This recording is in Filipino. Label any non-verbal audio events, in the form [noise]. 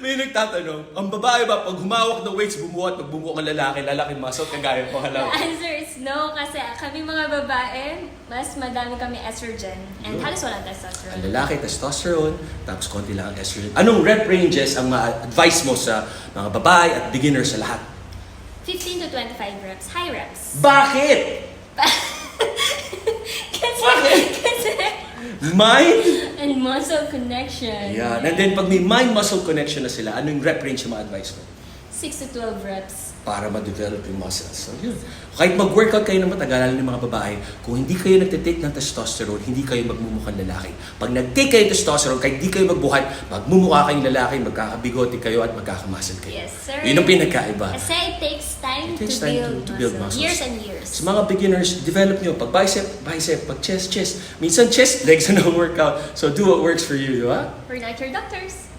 May nagtatanong, ang babae ba pag humawak ng weights, bumuhat, pag bumuha ng lalaki, lalaki muscle, kagaya ko, The alam. answer is no kasi kami mga babae, mas madami kami estrogen and Yun. halos walang Ang testosterone. lalaki, testosterone, tapos konti lang ang estrogen. Anong rep ranges ang ma-advise mo sa mga babae at beginners sa lahat? 15 to 25 reps. High reps. Bakit? [laughs] kasi, Bakit? kasi, Mind? And muscle connection. Yan. And then pag may mind-muscle connection na sila, ano yung rep range na ma-advise mo? 6 to 12 reps. Para ma-develop yung muscles. So yun. Kahit mag-workout kayo ng matagal, lalo ng mga babae, kung hindi kayo nagtitake ng testosterone, hindi kayo magmumukhang lalaki. Pag nag-take kayo ng testosterone, kahit hindi kayo magbuhat, magmumukha kayong lalaki, magkakabigote kayo at magkakamuscle kayo. Yes, sir. Yun ang pinagkaiba. Kasi time, It takes to, time build to- to build muscle. muscles. Years and years. Sa mga beginners, develop nyo. Pag bicep, bicep. Pag chest, chest. Minsan chest, legs [laughs] na workout. So do what works for you, di ba? We're not your doctors.